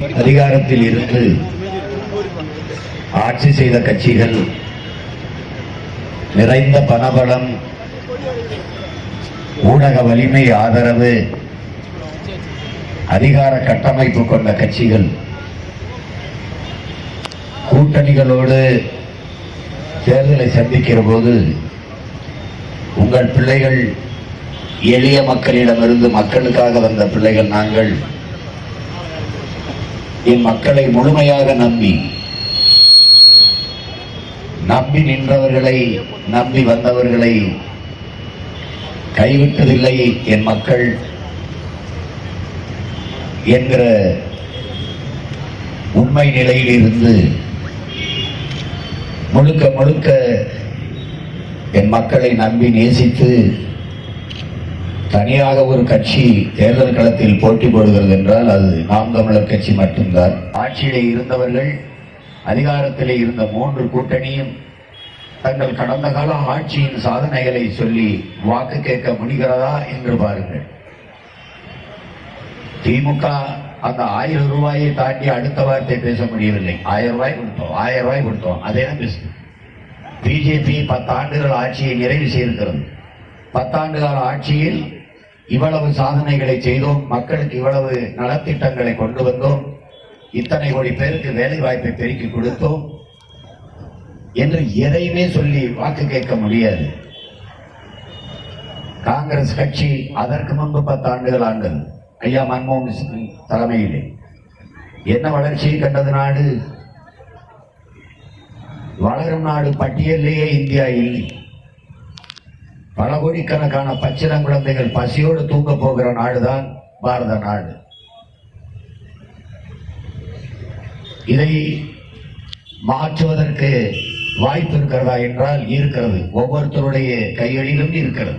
அதிகாரத்தில் இருந்து ஆட்சி செய்த கட்சிகள் நிறைந்த பணபலம் ஊடக வலிமை ஆதரவு அதிகார கட்டமைப்பு கொண்ட கட்சிகள் கூட்டணிகளோடு தேர்தலை சந்திக்கிற போது உங்கள் பிள்ளைகள் எளிய மக்களிடமிருந்து மக்களுக்காக வந்த பிள்ளைகள் நாங்கள் என் மக்களை முழுமையாக நம்பி நம்பி நின்றவர்களை நம்பி வந்தவர்களை கைவிட்டதில்லை என் மக்கள் என்கிற உண்மை நிலையில் இருந்து முழுக்க முழுக்க என் மக்களை நம்பி நேசித்து தனியாக ஒரு கட்சி தேர்தல் களத்தில் போட்டி போடுகிறது என்றால் அது நாம் தமிழர் கட்சி மட்டும்தான். ஆட்சியிலே இருந்தவர்கள் அதிகாரத்திலே இருந்த மூன்று கூட்டணியும் தங்கள் கடந்த கால ஆட்சியின் சாதனைகளை சொல்லி வாக்கு கேட்க முடிகிறதா என்று பாருங்கள். திமுக அந்த ஆயிரம் ரூபாயை தாண்டி அடுத்த வார்த்தை பேச முடியவில்லை. ஆயிரம் ரூபாய் கொடுத்தோம் ஆயிரம் ரூபாய் கொடுத்தோம். அதே தான் பேசுது. பிஜேபி பத்தாண்டுகள் ஆட்சியை நிறைவு செய்திருக்கிறது. பத்தாண்டு கால ஆட்சியில் இவ்வளவு சாதனைகளை செய்தோம் மக்களுக்கு இவ்வளவு நலத்திட்டங்களை கொண்டு வந்தோம் இத்தனை கோடி பேருக்கு வேலை வாய்ப்பை பெருக்கி கொடுத்தோம் என்று எதையுமே சொல்லி வாக்கு கேட்க முடியாது. காங்கிரஸ் கட்சி அதற்கு முன்பு பத்தாண்டுகள் ஆண்டது ஐயா மன்மோகன் சிங் தலைமையிலே. என்ன வளர்ச்சியை கண்டது நாடு? வளரும் நாடு பட்டியலிலேயே இந்தியா இல்லை. பல கோடிக்கணக்கான பச்சிரம் குழந்தைகள் பசியோடு தூங்க போகிற நாடுதான் பாரத நாடு. இதை மாற்றுவதற்கு வாய்ப்பு இருக்கிறதா என்றால் இருக்கிறது. ஒவ்வொருத்தருடைய கைகளிலும் இருக்கிறது.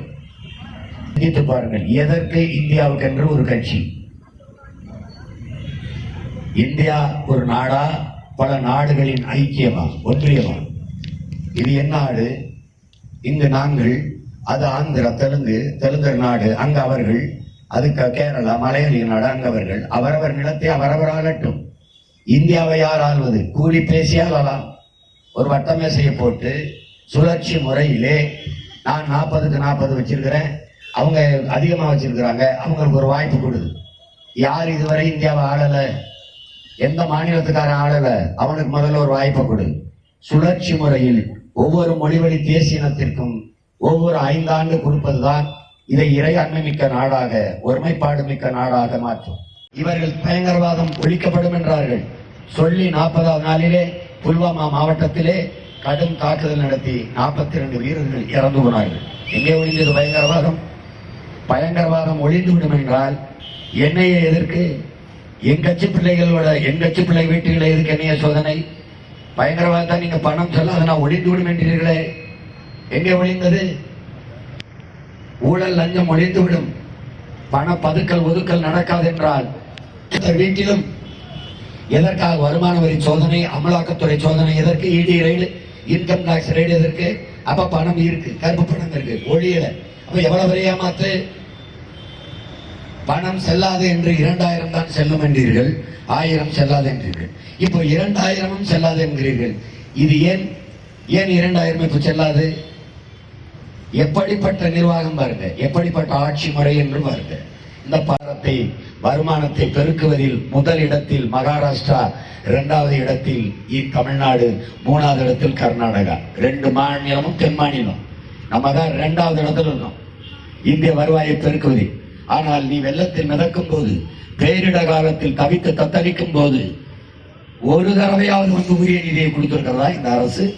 சிந்தித்து பாருங்கள் எதற்கு இந்தியாவுக்கென்று ஒரு கட்சி? இந்தியா ஒரு நாடா பல நாடுகளின் ஐக்கியமா ஒன்றியமா? இது என் நாடு இங்கு நாங்கள் அது ஆந்திரா தெலுங்கு தெலுங்கர் நாடு அங்க அவர்கள் அதுக்கு கேரளா மலையாளிய நாடு அங்கவர்கள். அவரவர் நிலத்தை அவரவர் ஆளட்டும் இந்தியாவை யார் ஆள்வது? கூலி பேசி ஆளலாம். ஒரு வட்டமேசையை போட்டு சுழற்சி முறையிலே நான் நாற்பதுக்கு நாற்பது வச்சிருக்கிறேன். அவங்க அதிகமாக வச்சிருக்கிறாங்க. அவங்களுக்கு ஒரு வாய்ப்பு கொடு யார் இதுவரை இந்தியாவை ஆளலை? எந்த மாநிலத்துக்காரன் ஆளலை? அவனுக்கு முதல்ல ஒரு வாய்ப்பை கொடு. சுழற்சி முறையில் ஒவ்வொரு மொழிவழி தேசியனத்திற்கும் ஒவ்வொரு ஐந்தாண்டு கொடுப்பதுதான் இதை இறையாண்மை மிக்க நாடாக ஒருமைப்பாடு மிக்க நாடாக மாற்றும். இவர்கள் பயங்கரவாதம் ஒழிக்கப்படும் என்றார்கள். சொல்லி நாற்பதாவது நாளிலே புல்வாமா மாவட்டத்திலே கடும் தாக்குதல் நடத்தி நாற்பத்தி ரெண்டு வீரர்கள் இறந்து போனார்கள். எங்கே ஒழிந்தது பயங்கரவாதம்? பயங்கரவாதம் ஒழிந்துவிடும் என்றால் என்னையை எதற்கு என் கட்சி பிள்ளைகளோட என் கட்சி பிள்ளை வீட்டுகளை எதுக்கு என்னைய சோதனை? பயங்கரவாதத்தை நீங்க பணம் சொல்லாத நான் ஒழிந்துவிடும் என்றீர்களே? எங்கே ஒழிந்தது? ஊழல் லஞ்சம் ஒழிந்துவிடும். பண பதுக்கல் ஒதுக்கல் நடக்காது என்றால் இந்த வீட்டிலும் எதற்காக வருமான வரி சோதனை அமலாக்கத்துறை சோதனை எதற்கு இடி ரயில் இன்கம் டாக்ஸ் ரைடு எதற்கு? அப்ப பணம் இருக்கு கருப்பு பணம் இருக்கு ஒழியல. அப்ப எவ்வளவு பெரிய ஏமாத்து? பணம் செல்லாது என்று இரண்டாயிரம் தான் செல்லும் என்றீர்கள் ஆயிரம் செல்லாது என்றீர்கள். இப்போ இரண்டாயிரமும் செல்லாது என்கிறீர்கள். இது ஏன் ஏன் இரண்டாயிரம் இப்போ செல்லாது? எப்படிப்பட்ட நிர்வாகம் பாருங்க. எப்படிப்பட்ட ஆட்சி முறை என்று பாருங்க. இந்த பாரத்தை வருமானத்தை பெருக்குவதில் முதல் இடத்தில் மகாராஷ்டிரா இரண்டாவது இடத்தில் இ- தமிழ்நாடு மூணாவது இடத்தில் கர்நாடகா. ரெண்டு மாநிலமும் தென் மாநிலம். நம்ம தான் இரண்டாவது இடத்துல இருக்கோம். இந்திய வருவாயை பெருக்குவதில். ஆனால் நீ வெள்ளத்தில் மிதக்கும் போது பேரிட காலத்தில் தவித்து தத்தளிக்கும் போது ஒரு தடவையாவது வந்து உரிய நிதியை கொடுத்திருக்கிறதா இந்த அரசு?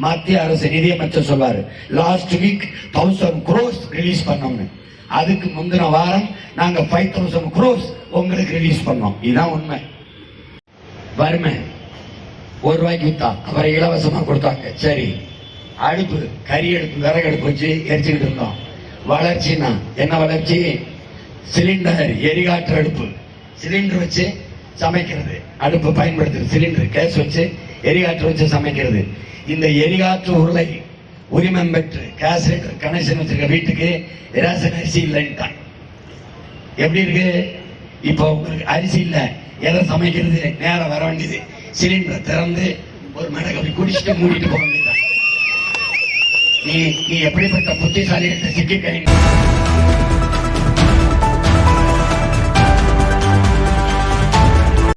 மத்திய அரசு நிதியமைச்சர் சொல்வாரு. Last week thousand crores release பண்ணோம்னு. அதுக்கு முந்தின வாரம் நாங்க ஃபைவ் தௌசண்ட் குரோஸ் உங்களுக்கு ரிலீஸ் பண்ணோம். இதுதான் உண்மை. வறுமை. ஒரு ரூபாய்க்கு வித்தா அவரை இலவசமா கொடுத்தாங்க. சரி. அடுப்பு கறி அடுப்பு விறகு அடுப்பு வச்சு எரிச்சுக்கிட்டு இருந்தோம். வளர்ச்சின்னா என்ன வளர்ச்சி? சிலிண்டர் எரிகாற்று அடுப்பு. சிலிண்டர் வச்சு சமைக்கிறது. அடுப்பு பயன்படுத்துறது சிலிண்டர் கேஸ் வச்சு எரிகாற்று வச்சு சமைக்கிறது. இந்த எரிகாற்று உருளை உரிமம் பெற்று கேஸ் கனெக்ஷன் வச்சிருக்க வீட்டுக்கு ரேஷன் அரிசி இல்லைன்ட்டான். எப்படி இருக்கு? இப்போ உங்களுக்கு அரிசி இல்லை. எதை சமைக்கிறது? நேரம் வர வேண்டியது. சிலிண்டரை திறந்து ஒரு மடக்கு அப்படி குடிச்சிட்டு மூடிட்டு போக வேண்டியதான் நீ நீ எப்படிப்பட்ட புத்திசாலிகிட்ட சிக்கிக்கிறீங்க